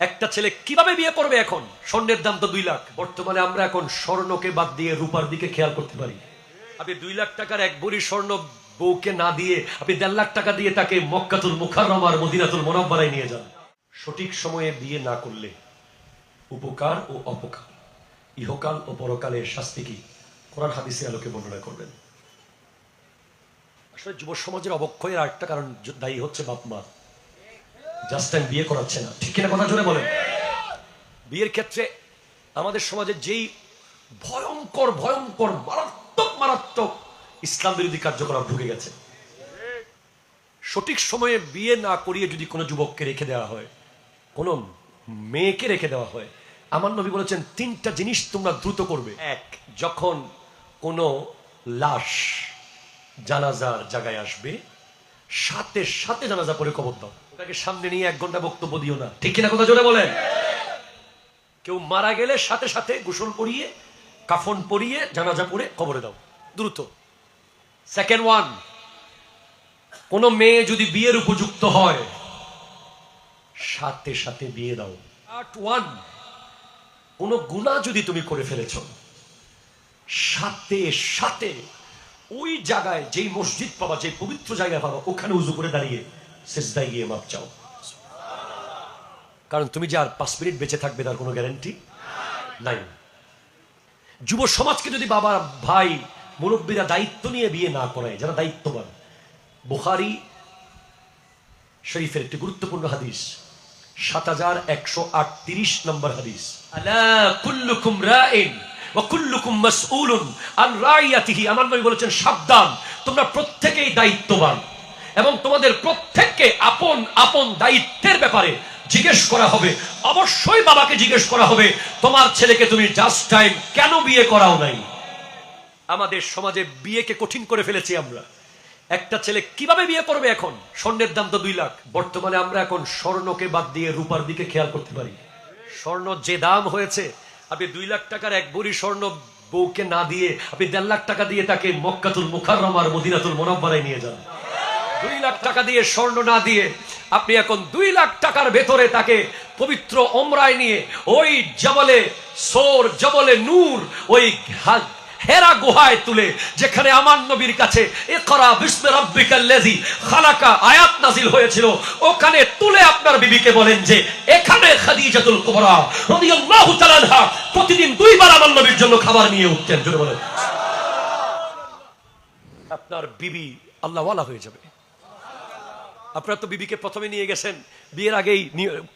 একটা ছেলে কীভাবে বিয়ে করবে এখন? স্বর্ণের দাম তো দুই লাখ। বর্তমানে আমরা এখন স্বর্ণকে বাদ দিয়ে রূপার দিকে খেয়াল করতে পারি। আপনি দুই লাখ টাকার এক ভরি স্বর্ণ বউকে না দিয়ে আপনি দেড় লাখ টাকা দিয়ে তাকে মক্কাতুল মুখাররম আর মদিনাতুল মোনাব্বারায় নিয়ে যান। সঠিক সময়ে বিয়ে না করলে উপকার ও অপকার। ইহকাল ও পরকালের শাস্তি কি? কোরআন হাদিসে আলোকে বর্ণনা করবেন। আসলে যুব সমাজের অবক্ষয়ের আরেকটা কারণ দায়ী হচ্ছে বাপ মা জাস্ট বিয়ে করাচ্ছে না। ঠিক কিনা কথা জোরে বলেন। বিয়ের ক্ষেত্রে আমাদের সমাজে যেই ভয়ঙ্কর ভয়ঙ্কর, মারাত্মক মারাত্মক ইসলাম বিরোধী কার্যকলাপ ঢুকে গেছে, সঠিক সময়ে বিয়ে না করিয়ে যদি কোনো যুবককে রেখে দেওয়া হয়, কোনো মেয়েকে রেখে দেওয়া হয়, আমার নবী বলেছেন, তিনটা জিনিস তোমরা দ্রুত করবে। এক, যখন কোনো লাশ জানাজার জায়গায় আসবে, সাথে সাথে জানাজা পরে কবর দাও। ওটাকে সামনে নিয়ে এক ঘণ্টা বক্তব্য দিও না। ঠিক কিনা কথা জোরে বলেন? কেউ মারা গেলে সাথে সাথে গোসল করিয়ে, কাফন পরিয়ে, জানাজা পরে কবরে দাও। দ্রুত। সেকেন্ড ওয়ান কোন মেয়ে যদি বিয়ের উপযুক্ত হয়, সাথে সাথে বিয়ে দাও। ওয়ান কোন গুণা যদি তুমি করে ফেলেছ, সাথে সাথে ওই জায়গায় যেই মসজিদ পাবা যে পবিত্র জায়গায় পাবা, ওখানে উজু করে দাঁড়িয়ে শেষদায় গিয়ে মাপ চাও কারণ তুমি যে আর পাঁচ মিনিট বেঁচে থাকবে তার কোনো গ্যারান্টি নাই। যুব সমাজকে যদি বাবা ভাই মুরব্বীরা দায়িত্ব নিয়ে বিয়ে না করায় যারা দায়িত্ববান বুখারি শরীফের একটি গুরুত্বপূর্ণ হাদিস সাত হাজার একশো আটত্রিশ নম্বর হাদিস। আলা কুল্লুকুম রাইন ওয়া কুল্লুকুম মাসউলুন আন রাইয়াতিহি। আমার নবী বলেছেন সাবধান তোমরা প্রত্যেকেই দায়িত্ববান। এবং তোমাদের প্রত্যেককে আপন আপন দায়িত্বের ব্যাপারে জিজ্ঞেস করা হবে। অবশ্যই বাবাকে জিজ্ঞেস করা হবে, তোমার ছেলেকে তুমি জাস্ট টাইম কেন বিয়ে করাও নাই? আমাদের সমাজে বিয়েকে কঠিন করে ফেলেছি আমরা। একটা ছেলে কীভাবে বিয়ে করবে এখন? স্বর্ণের দাম তো দুই লাখ। বর্তমানে আমরা এখন স্বর্ণকে বাদ দিয়ে রূপার দিকে খেয়াল করতে পারি। স্বর্ণ যে দাম হয়েছে, আপনি দুই লাখ টাকার এক বড়ি স্বর্ণ বউকে না দিয়ে আপনি দেড় লাখ টাকা দিয়ে তাকে মক্কাতুল মুখাররম আর মদিনাতুল মোনাব্বারায় নিয়ে যান। দুই লাখ টাকা দিয়ে স্বর্ণ না দিয়ে আপনি এখন দুই লাখ টাকার ভেতরে তাকে পবিত্র ওমরায় নিয়ে ওই জবলে সোর, জবলে নূর, ওই হেরা গুহায় তুলে, যেখানে আমার নবীর কাছে আয়াত নাজিল হয়েছিল, ওখানে তুলে আপনার বিবিকে বলেন যে, এখানে প্রতিদিন দুইবার আমার নবীর জন্য খাবার নিয়ে উঠতেন বলেন। আপনার বিবি আল্লাহওয়ালা হয়ে যাবে। আপনার তো বিবিকে প্রথমে নিয়ে গেছেন। বিয়ের আগেই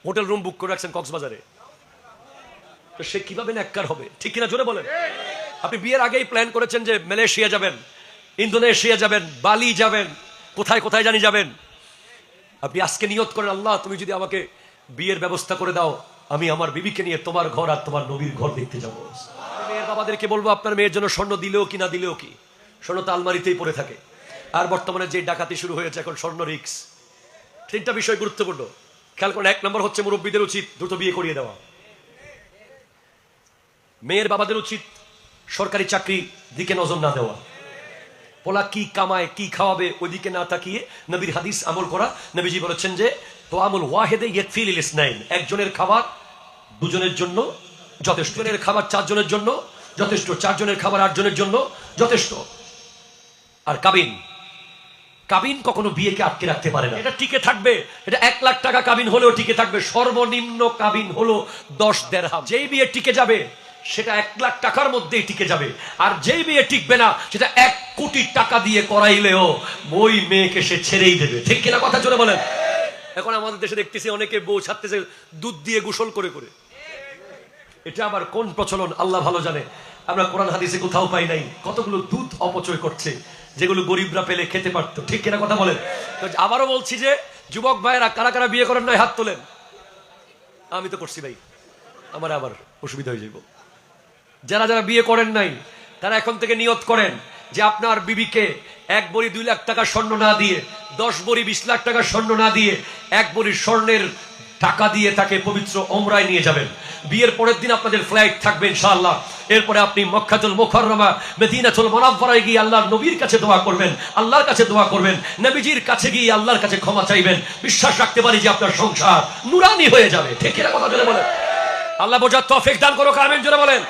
হোটেল রুম বুক করে রাখছেন কক্সবাজারে। তো সে কীভাবে ন্যাক্কার হবে? ঠিক কিনা জোরে বলেন? আপনি বিয়ের আগেই প্ল্যান করেছেন যে মালয়েশিয়া যাবেন, ইন্দোনেশিয়া যাবেন, বালি যাবেন, কোথায় কোথায় জানি যাবেন। আপনি আজকে নিয়ত করেন, আল্লাহ, তুমি যদি আমাকে বিয়ের ব্যবস্থা করে দাও, আমি আমার বিবিকে নিয়ে তোমার ঘর আর তোমার নবীর ঘর দেখতে যাব। মেয়ের বাবাদেরকে বলব, আপনার মেয়ের জন্য স্বর্ণ দিলেও কি না দিলেও কি? স্বর্ণ তো আলমারিতেই পড়ে থাকে। আর বর্তমানে যে ডাকাতি শুরু হয়েছে, এখন স্বর্ণ রিক্স। তিনটা বিষয় গুরুত্বপূর্ণ। খেয়াল করেন, এক নম্বর হচ্ছে মুরব্বীদের উচিত দ্রুত বিয়ে করিয়ে দেওয়া। মেয়ের বাবাদের উচিত সরকারি চাকরি দিকে নজর না দেওয়া। পোলা কি কামায়, কি খাওয়াবে, ওইদিকে না তাকিয়ে নবীর হাদিস আমল করা। নবীজি বলেছেন যে তো আমল ওয়াহেদে ইয়েকফিল ইসনাইন। একজনের খাবার দুজনের জন্য, যথেষ্ট। জনের খাবার চারজনের জন্য, যথেষ্ট। চারজনের খাবার আটজনের জন্য, যথেষ্ট। আর কাবিন কাবিন কখনো বিয়েকে আটকে রাখতে পারে না। এটা টিকে থাকবে। এটা এক লাখ টাকা কাবিন হলেও টিকে থাকবে। সর্বনিম্ন কাবিন হলো দশ দেড়হাম। যেই বিয়ে টিকে যাবে সেটা এক লাখ টাকার মধ্যেই টিকে যাবে। আর যেই বিয়ে টিকবে না সেটা এক কোটি টাকা দিয়ে করাইলেও ওই মেয়েকে সে ছেড়েই দেবে। ঠিক কিনা কথা চলে বলেন? এখন আমাদের দেশে দেখতেছি অনেকে বউ ছাড়তেছে দুধ দিয়ে গোসল করে করে। এটা আবার কোন প্রচলন? আল্লাহ ভালো জানে। আমরা কোরআন হাদিসে কোথাও পাই নাই। কতগুলো দুধ অপচয় করছে, যেগুলো গরিবরা পেলে খেতে পারতো। ঠিক কিনা কথা বলেন? আবারও বলছি যে, যুবক ভাইয়েরা, কারা কারা বিয়ে করেন নয় হাত তোলেন? আমি তো করছি ভাই। আমার আবার অসুবিধা হয়ে যাইব। যারা যারা বিয়ে করেন নাই, তারা এখন থেকে নিয়ত করেন যে আপনার বিবিকে এক বড়ি দুই লাখ টাকা স্বর্ণ না দিয়ে, দশ বড়ি বিশ লাখ টাকা স্বর্ণ না দিয়ে, এক বড়ি স্বর্ণের টাকা দিয়ে তাকে পবিত্র ওমরায় নিয়ে যাবেন। বিয়ের পরের দিন আপনাদের ফ্লাইট থাকবে ইনশাআল্লাহ। এরপরে আপনি মক্কাতুল মুখাররমা মদিনাতুল মুনাওয়ারায় গিয়ে আল্লাহর নবীর কাছে দোয়া করবেন, আল্লাহর কাছে দোয়া করবেন, নবীজির কাছে গিয়ে আল্লাহর কাছে ক্ষমা চাইবেন। বিশ্বাস রাখতে পারি যে আপনার সংসার নুরানি হয়ে যাবে। ঠিক কথা বলেন? আল্লাহ বোঝার তৌফিক দান করো কামেন জোরে বলেন।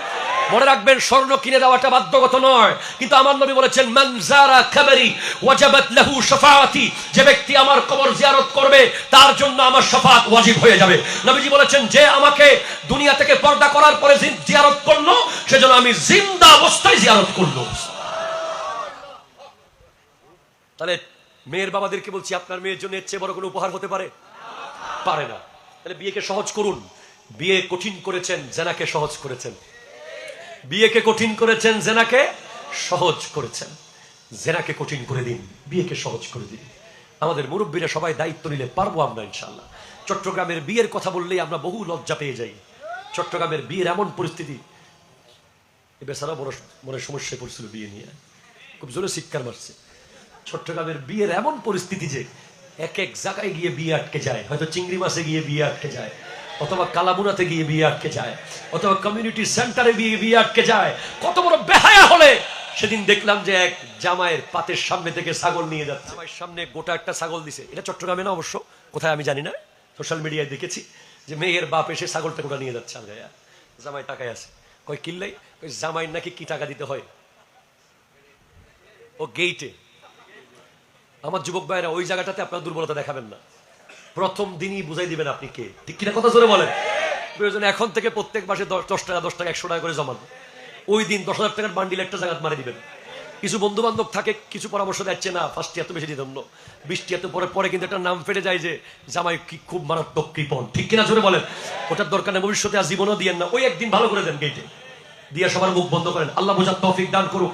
মনে রাখবেন, স্বর্ণ কিনে দেওয়াটা বাধ্যগত নয়। কিন্তু আমার নবী বলেছেন, মান যারা খাবারি ওয়াজাবাত লাহু শাফাআতি যে ব্যক্তি আমার কবর জিয়ারত করবে, তার জন্য আমার শাফাত ওয়াজিব হয়ে যাবে। নবীজি বলেছেন, যে আমাকে দুনিয়া থেকে পর্দা করার পরে জিয়ারত করল, সেজন্য আমি জিন্দা অবস্থায় জিয়ারত করল। তাহলে মেয়ের বাবাদেরকে বলছি, আপনার মেয়ের জন্য এর চেয়ে বড় কোনো উপহার হতে পারে? পারে না। তাহলে বিয়েকে সহজ করুন। বিয়ে কঠিন করেছেন, জেনাকে সহজ করেছেন। বিয়েকে কঠিন করেছেন জেনাকে সহজ করেছেন। জেনাকে কঠিন করে দিন, বিয়েকে সহজ করে দিন। আমাদের মুরব্বীরা সবাই দায়িত্ব নিলে পারব আমরা ইনশাল্লাহ চট্টগ্রামের বিয়ের কথা বললেই আমরা বহু লজ্জা পেয়ে যাই। চট্টগ্রামের বিয়ের এমন পরিস্থিতি। এ বেচারা বড় মনে সমস্যায় পড়ছিল বিয়ে নিয়ে। খুব জোরে শিক্ষার মারছে। চট্টগ্রামের বিয়ের এমন পরিস্থিতি যে এক এক জায়গায় গিয়ে বিয়ে আটকে যায়। হয়তো চিংড়ি মাছে গিয়ে বিয়ে আটকে যায়। অথবা কালামুনাতে গিয়ে বিয়ে আটকে যায়, অথবা কমিউনিটি সেন্টারে গিয়ে বিয়ে আটকে যায়, কত বড় বেহায়া হলে সেদিন দেখলাম যে এক জামাইয়ের পাতের সামনে থেকে ছাগল নিয়ে যাচ্ছে। জামাইয়ের সামনে গোটা একটা ছাগল দিছে। এটা চট্টগ্রামে না অবশ্য? কোথায় আমি জানি না। সোশ্যাল মিডিয়ায় দেখেছি যে মেয়ের বাপ এসে ছাগলটা গোটা নিয়ে যাচ্ছে। আলগাইয়া জামাই টাকায় আছে। কয় কিনলেই ওই জামাইয়ের নাকি কি টাকা দিতে হয়? ও গেইটে আমার যুবক ভাইরা ওই জায়গাটাতে আপনার দুর্বলতা দেখাবেন না। প্রথম দিনই বুঝাই দিবেন আপনি কে। ঠিক কিনা কথা জোরে বলেন? প্রয়োজন এখন থেকে প্রত্যেক মাসে দশ টাকা দশ টাকা, একশো টাকা করে জমান ওই দিন দশ হাজার টাকার বান্ডিল একটা জায়গা মারে দিবেন। কিছু বন্ধু বান্ধব থাকে, কিছু পরামর্শ দিচ্ছে, না ফার্স্ট এত বেশি দিতাম না। বৃষ্টি এত পরে পরে কিন্তু একটা নাম ফেটে যায় যে, জামাই কি খুব মারাত্মক কৃপণ। ঠিক কিনা জোরে বলেন? ওটার দরকার নেই, ভবিষ্যতে আর জীবনও দিয়েন না। ওই একদিন ভালো করে দেন গেটে দিয়ে সবার মুখ বন্ধ করেন। আল্লাহ বোঝার তৌফিক দান করুক।